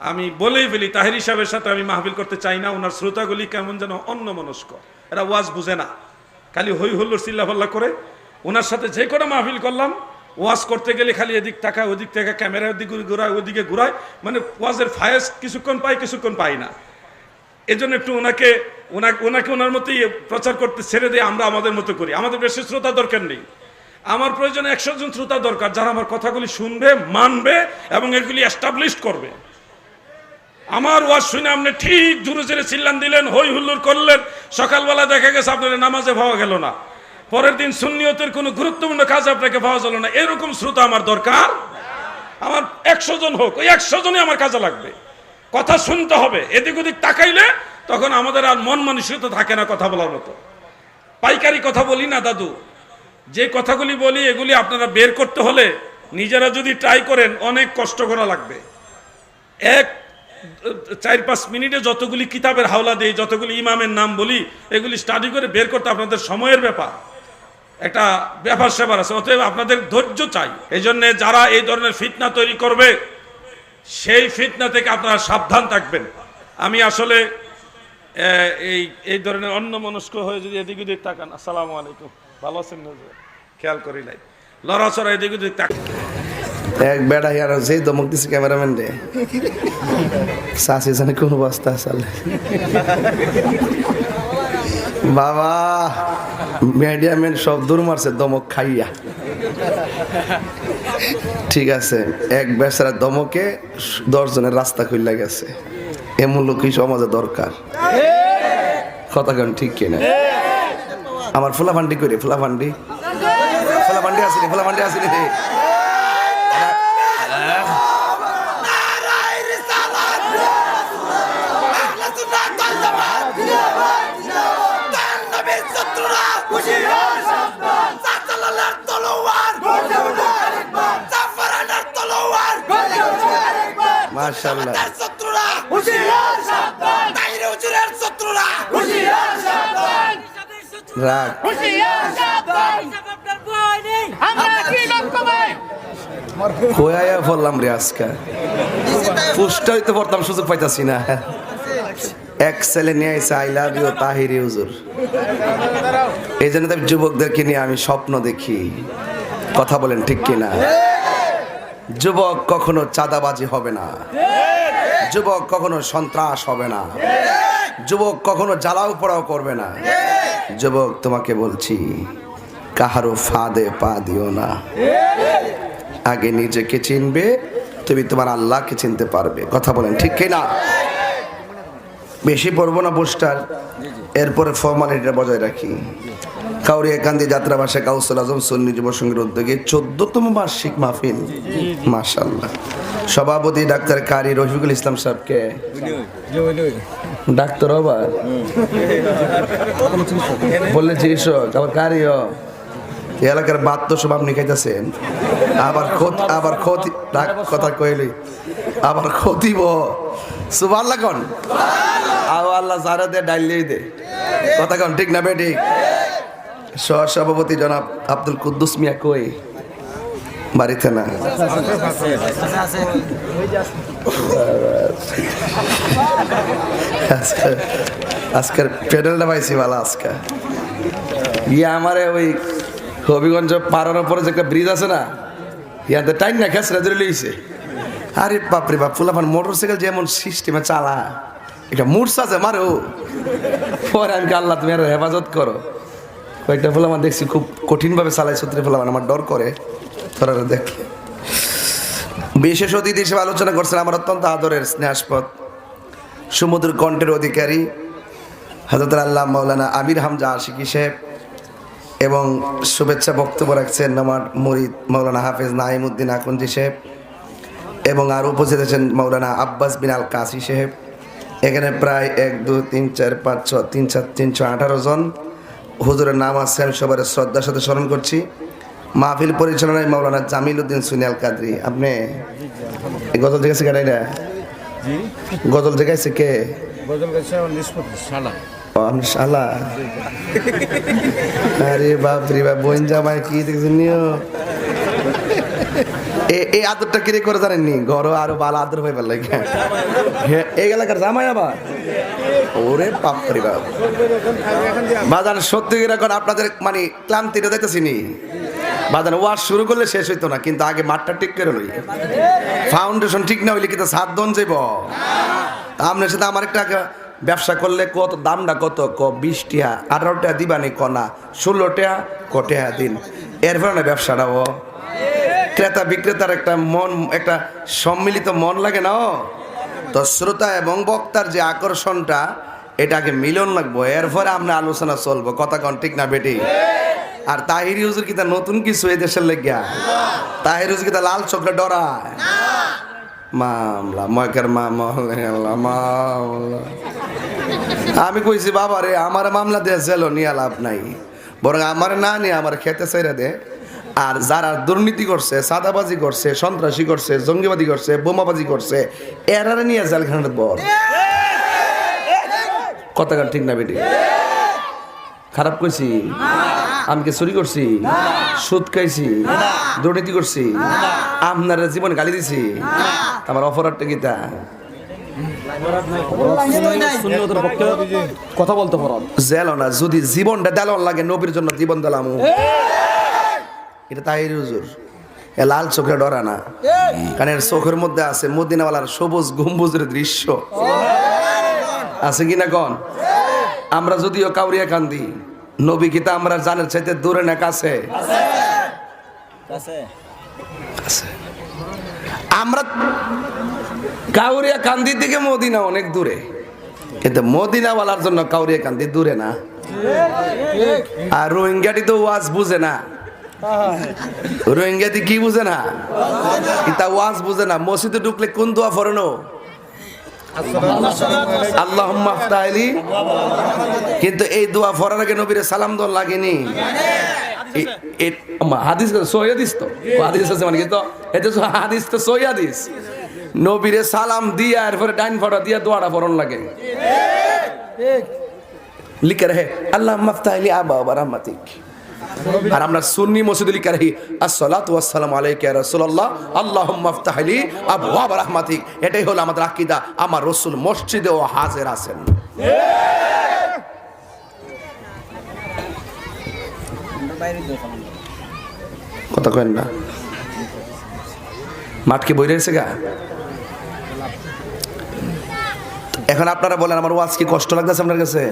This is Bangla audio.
আমি বলেই ফেলি, তাহির সাহেবের সাথে আমি মাহফিল করতে চাই না, ওনার শ্রোতাগুলি কেমন যেন অন্য মনস্ক এরা ওয়াজ বুঝে না। খালি হই হুল্লোর চিল্লাফাল্লা করে, ওনার সাথে যে কোনো মাহফিল করলাম, ওয়াজ করতে গেলে খালি এদিক তাকায়, ওদিক থেকে ক্যামেরা ওদিকে ঘুরায় ওদিকে ঘুরায় মানে ওয়াজের ফায়াস কিছুক্ষণ পাই কিছুক্ষণ পাই না। এজন্য একটু ওনাকে ওনাকে ওনাকে ওনার মতোই প্রচার করতে ছেড়ে দিয়ে আমরা আমাদের মতো করি। আমাদের বেশি শ্রোতা দরকার নেই। আমার প্রয়োজনে একশো জন শ্রোতা দরকার, যারা আমার কথাগুলি শুনবে, মানবে এবং এগুলি এস্টাবলিশ করবে। আমার ওয়াজ শুনে আপনি ঠিক জুড়ে জুড়ে চিল্লান দিলেন, হই হুল্লোর করলেন। সকালবেলা দেখা গেছে আপনার নামাজে পাওয়া গেল না। পরের দিন সুন্নিয়তের কোনো গুরুত্বপূর্ণ কাজ আপনাকে পাওয়া গেল না। এরকম শ্রোতা আমার দরকার? আমার একশো জন হোক, ওই একশো জনই আমার কাজে লাগবে। কথা শুনতে হবে, এদিক ওদিক তাকাইলে তখন আমাদের আর মন মানসিকতা থাকে না কথা বলার মতো। পাইকারি কথা বলি না, দাদু। যে কথাগুলি বলি, এগুলি আপনারা বের করতে হলে নিজেরা যদি ট্রাই করেন, অনেক কষ্ট করা লাগবে। এক চার পাঁচ মিনিটে যতগুলি কিতাবের হাওলা দিই, যতগুলি ইমামের নাম বলি, এগুলি স্টাডি করে বের করতে আপনাদের সময়ের ব্যাপার। একটা ব্যাপার স্যাপার আছে, অতএব আপনাদের ধৈর্য চাই। এই জন্যে যারা এই ধরনের ফিতনা তৈরি করবে, সেই ফিতনা থেকে আপনারা সাবধান থাকবেন। আমি আসলে এই এই ধরনের অন্য মনস্ক হয়ে যদি এদিক ওদিক তাকান, আসসালামু আলাইকুম। ভালো আছেন খেয়াল করি নাই। লড়াচড়া এদিক ওদিক তাকান এক বেড়া ইয়ার যেই দমক দিছে ক্যামেরাম্যান রে সাসি জানে কোন অবস্থা আসলে। বাবা মিডিয়াম্যান সব দূর মারছে দমক খাইয়া। ঠিক আছে, এক বেচারা দমকে দশজনের রাস্তা খুললা গেছে। এমন লোকই সমাজে দরকার। কথা কেন ঠিক কিনা? আমার ফুলাফান্ডি করি ফুলাফান্ডি। ফুলাফান্ডি আসিনি ফুলাফান্ডি আসিনি। রাগ। বললাম রে আজকে। পুষ্টা হইতে পড়তাম সুযোগ পাইতাছি না। এক ছেলে নিয়ে আইসে আই লাভ ইউ তাহিরি হুজুর। এই জন্য তো আমি যুবকদেরকে নিয়ে আমি স্বপ্ন দেখি। কথা বলেন ঠিক কিনা? যুবক কখনো চাঁদাবাজি হবে না। যুবক কখনো সন্ত্রাস হবে না। যুবক কখনো জ্বালাও পড়াও করবে না। যুবক, তোমাকে বলছি, কাহারও ফাঁদে পা দিও না। আগে নিজেকে চিনবে, তুমি তোমার আল্লাহকে চিনতে পারবে। কথা বলেন, ঠিক কিনা বেশি পড়ব না পোস্টার এরপরে ফর্মালিটিটা বজায় রাখি। কাউরি একান্তি যাত্রা বাসা কাউসুল আজম সন্নি যুব সংঘের উদ্যোগে চোদ্দতম বার্ষিক মাহফিল। মাশাল্লাহ সভাপতি ডাক্তার কারি রফিকুল ইসলাম সাহেবকে। ডাক্তার আবার বললে চিকিৎসক আবার কারিও এলাকার বাদ তো সব আপনি খাইতেছেন। আবার ক্ষতি আবার ক্ষতি ডাক কথা কইলি। আবার ক্ষতিব সুবার লাগন আও আল্লাহ সারা দে ডাইলেই দে। কথা কন ঠিক না বেটি সহ সভাপতি জনাব আব্দুল কুদ্দুস মিয়া কই? বাড়িতে না। আজকে- আজকের প্যাডেলটা পাইছি ভালো আজকে। ইয়ে আমারে ওই হবিগঞ্জ পারানোর পরে যে একটা ব্রিজ আছে না, ইয়াতে টাইম না খেসরা ধরে লইছে। আরে বাপরে বাপ, ফুলাফান মোটর সাইকেল যেমন সিস্টেমে চালা, এটা মুরসা আছে মারো। পরে আমি আল্লাহ তুমি হেফাজত করো। কয়েকটা ফুলামান দেখছি খুব কঠিনভাবে চালাই সত্যি ফুলামান আমার ডর করে। দেখ। বিশেষ অতিথি হিসেবে আলোচনা করছেন আমার অত্যন্ত আদরের স্নেহাস্পদ সমুদ্র কণ্ঠের অধিকারী হাজরত আল্লাহ মৌলানা আমির হামজা আশিকি সাহেব এবং শুভেচ্ছা বক্তব্য রাখছেন আমার মরিদ মৌলানা হাফেজ নাইমুদ্দিন আকন্দি সাহেব এবং আর উপস্থিত আছেন মৌলানা আব্বাস বিন আল কাসি সাহেব। এখানে প্রায় এক, দুই, তিন, চার, পাঁচ, ছ, তিন চার তিনশো আঠারো জন হুজুরের নাম আছে আমি সবার শ্রদ্ধার সাথে স্মরণ করছি। মাহফিল পরিচালনায় মৌলানা জামিল উদ্দিন সুনিয়াল কাদরি। আপনি গজল জেগেছে এটা? গজল দেখেছি কে? ও, আপনি শালা। আরে বাপ রে বাপ বোন জামাই কি দেখছেন নিও? এই আদরটা কিরে করে জানেননি? ঘর আরও ভালো আদর হয়ে পেল এই এলাকার জামাই আবার? ওরে বাপ রে বাপ। বাজান সত্যি এখন আপনাদের মানে ক্লান্তিটা দেখতেছি নি? বাজান ওয়াশ শুরু করলে শেষ হইতো না কিন্তু আগে মাঠটা ঠিক করে লই। ফাউন্ডেশন ঠিক না হইলে কিন্তু সাত দন যাইব। আপনার সাথে আমার একটা ব্যবসা করলে কত দামটা কত? ক বিশ টিয়া আঠারো টাকা দিবানি কনা ষোলো টাকা কটিয়া দিন। এরপরে না ব্যবসাটা ও ক্রেতা বিক্রেতার একটা মন, একটা সম্মিলিত মন লাগে না তো শ্রোতা এবং বক্তার যে আকর্ষণটা, এটাকে মিলন লাগবো। এরপরে আমরা আলোচনা চলবো। কথা কন, ঠিক না বেটি? আর তাহির ইউজুর কিতা নতুন কিছু এই দেশের লেগিয়া? তাহির ইউজুর কিতা লাল চোখে ডরায়? মামলা ময়কের মামলা আমি কইছি বাবা রে আমার মামলা দিয়ে জেল নিয়ে লাভ নাই। বরং আমার না নিয়ে আমার খেতে চাইরা দে। আর যারা দুর্নীতি করছে সাদাবাজি করছে সন্ত্রাসী করছে জঙ্গিবাদী করছে বোমাবাজি করছে এরারে নিয়ে জেলখানার বর কথা ঠিক না বেটি? খারাপ কইছি? আমি কি চুরি করছি? সুদ খাইছি? দুর্নীতি করছি? আপনার জীবন গালি দিছি? আমার অপরাধটা সুন্নতের পক্ষে কথা বলতে পারো। জেল না যদি জীবনটা দেলন লাগে নবীর জন্য জীবন দিলাম। এটা তাই হুজুর। এ লাল চোখে ডরা না। কারণ এর চোখের মধ্যে আছে মদিনাওয়ালার সবুজ গম্বুজের দৃশ্য। আছে কি না কন? আমরা যদিও কাউরিয়া কান্দি নবী কিতা আমরা জানের চাইতে দূরে না কাছে। আমরা কাউরিয়া কান্দি থেকে মদিনা অনেক দূরে। কিন্তু মদিনাওয়ালার জন্য কাউরিয়া কান্দি দূরে না। আর রোহিঙ্গাটি তো ওয়াজ বুঝে না। রোহিঙ্গাটি কি বুঝে না? ইতা ওয়াজ বুঝে না। মসজিদে ঢুকলে কোন দোয়া ফরনো আল্লাহ আলী কিন্তু এই দোয়া ফরার আগে নবীরে সালাম দল লাগেনি। হাদিস সহি হাদিস তো? হাদিস আছে মানে কিন্তু এটা হাদিস তো, সহি হাদিস। নবীরে সালাম দিয়া, এরপরে ডাইন ফটা দিয়া দোয়াটা ফরন লাগে। লিখে রাখে আল্লাহ মাফতাহলি আবা রহমাতিক। আর আমরা সুন্নি মসজিদে লিখে রাখি আসসালাতু ওয়াসসালামু আলাইকা ইয়া রাসূলুল্লাহ, আল্লাহুম্মা আফতাহলি আবওয়াব রাহমাতিক। এটাই হলো আমাদের আকীদা, আমার রাসূল মসজিদেও হাজির আছেন। কথা কেন না। মাঠকে বই রয়েছে গা? এখন আপনারা বলেন, আমার ওয়াজ কি কষ্ট লাগতেছে আপনার কাছে?